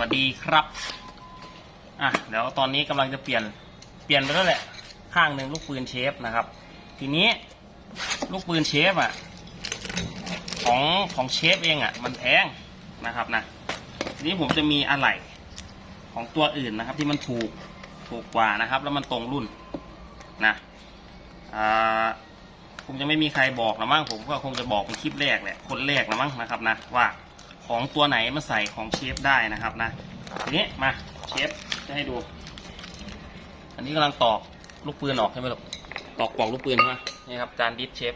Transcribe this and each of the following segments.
วัสดีครับ อะเดี๋ยวตอนนี้กำลังจะเปลี่ยนเปลี่ยนไปแล้วแหละข้างหนึ่งลูกปืนเชฟนะครับ ทีนี้ลูกปืนเชฟอะของของเชฟเองอะ มันแพงนะครับนะทีนี้ผมจะมีอะไหล่ของตัวอื่นนะครับ ที่มันถูกถูกกว่านะครับ แล้วมันตรงรุ่นนะอ่าคงจะไม่มีใครบอกนะมั้งผมก็คงจะบอกเป็นคลิปแรกแหละคนแรกนะมั้งนะครับนะว่า ของตัวไหนมาใส่ของเชฟได้นะครับนะทีนี้มาเชฟจะให้ดู อันนี้กำลังตอกลูกปืนออกใช่ไหมลูกตอกปลอกลูกปืนใช่ไหมนี่ครับจานดิสเชฟ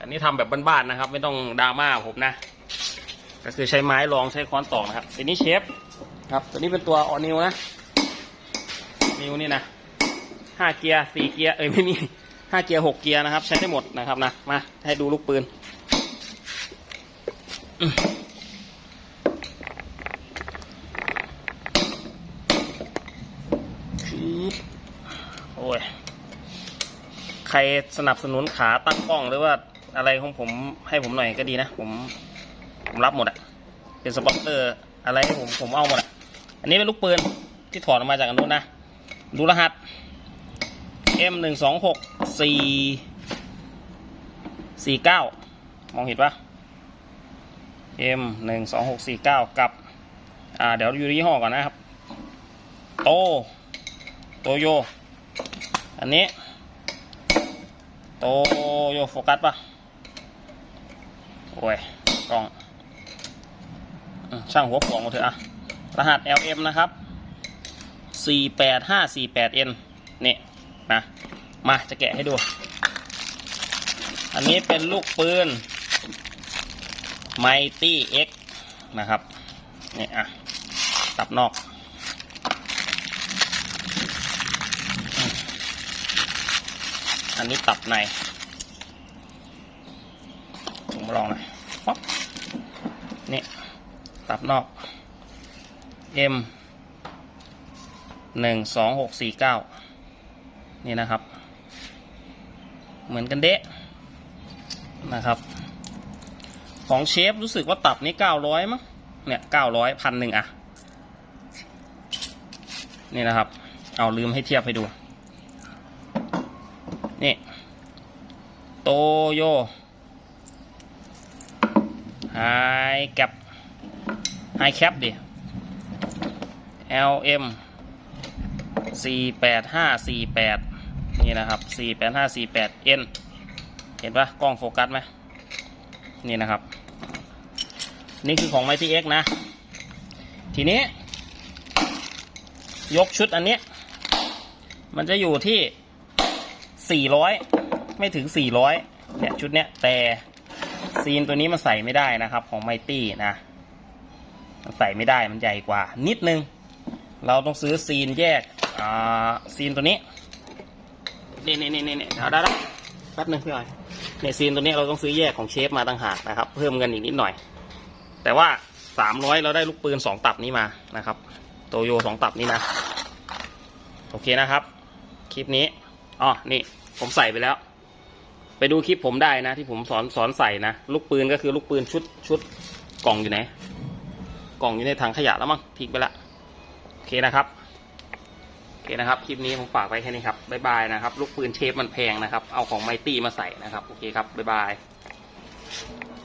อันนี้ทำแบบบ้านๆนะครับ ไม่ต้องดราม่าผมนะ ก็คือใช้ไม้รองใช้ค้อนตอกนะครับทีนี้เชฟครับ ตัวนี้เป็นตัวออนิวนะนิวนี่นะห้าเกียร์สี่เกียร์เอ้ยไม่มีห้าเกียร์หกเกียร์นะครับ ใช้ได้หมดนะครับนะมาให้ดูลูกปืน โอ้ย ใครสนับสนุนขาตั้งกล้องหรือว่าอะไรของผมให้ผมหน่อยก็ดีนะ ผมผมรับหมดอะเป็นสปอนเซอร์อะไรให้ผมผมเอาหมดอะอันนี้เป็นลูกปืนที่ถอดออกมาจากอันนู้นนะ ดูรหัส M หนึ่งสองหกสี่สี่เก้ามองเห็นปะ M หนึ่งสองหกสี่เก้ากับ อ่า เดี๋ยวอยู่ยี่ห้อก่อนนะครับ โต โตโย อันนี้ โตโยโฟกัสปะโอ้ย กล้อง ช่างหัวปวงมาเถอะอะ รหัส LM นะครับ 48548N นี่นะ มาจะแกะให้ดู อันนี้เป็นลูกปืน Mighty X นะครับนี่อะตับนอก อันนี้ตับในผมลองหน่อยป๊อปนี่ตับนอก M หนึ่งสองหกสี่เก้านี่นะครับ เหมือนกันเดะนะครับ ของเชฟรู้สึกว่าตับนี้เก้าร้อยมั้งเนี่ยเก้าร้อยพันหนึ่งอะนี่นะครับ เอาลืมให้เทียบให้ดู นี่ โตโยไฮแคปไฮแคปดิ LM สี่แปดห้าสี่แปดนี่นะครับสี่แปดห้าสี่แปด N เห็นปะกล้องโฟกัสไหมนี่นะครับ นี่คือของ Mighty X นะ ทีนี้ ยกชุดอันนี้ มันจะอยู่ที่สี่ร้อยไม่ถึงสี่ร้อยเนี่ยชุดเนี้ยแต่ซีนตัวนี้มันใส่ไม่ได้นะครับ ของไมตี้นะ มันใส่ไม่ได้มันใหญ่กว่า นิดนึง เราต้องซื้อซีนแยกอ่าซีนตัวนี้เนี่นี่นี่นี่เอาได้แล้วแป๊บหนึงพี่หน่อยเนี่ยซีนตัวนี้เราต้องซื้อแยกของเชฟมาต่างหากนะครับ เพิ่มเงินอีกนิดหน่อย แต่ว่าสามร้อยเราได้ลูกปืนสองตับนี้มานะครับโตโยสองตับนี้นะ โอเคนะครับ คลิปนี้อ๋อนี่ผมใส่ไปแล้ว ไปดูคลิปผมได้นะ ที่ผมสอนสอนใส่นะ ลูกปืนก็คือลูกปืนชุดชุดกล่องอยู่ไหนกล่องอยู่ในถังขยะแล้วมั้งทิ้งไปละโอเคนะครับโอเคนะครับ คลิปนี้ผมฝากไว้แค่นี้ครับบ๊ายบายนะครับ ลูกปืนเชฟมันแพงนะครับ เอาของไมตี้มาใส่นะครับ โอเคครับบ๊ายบาย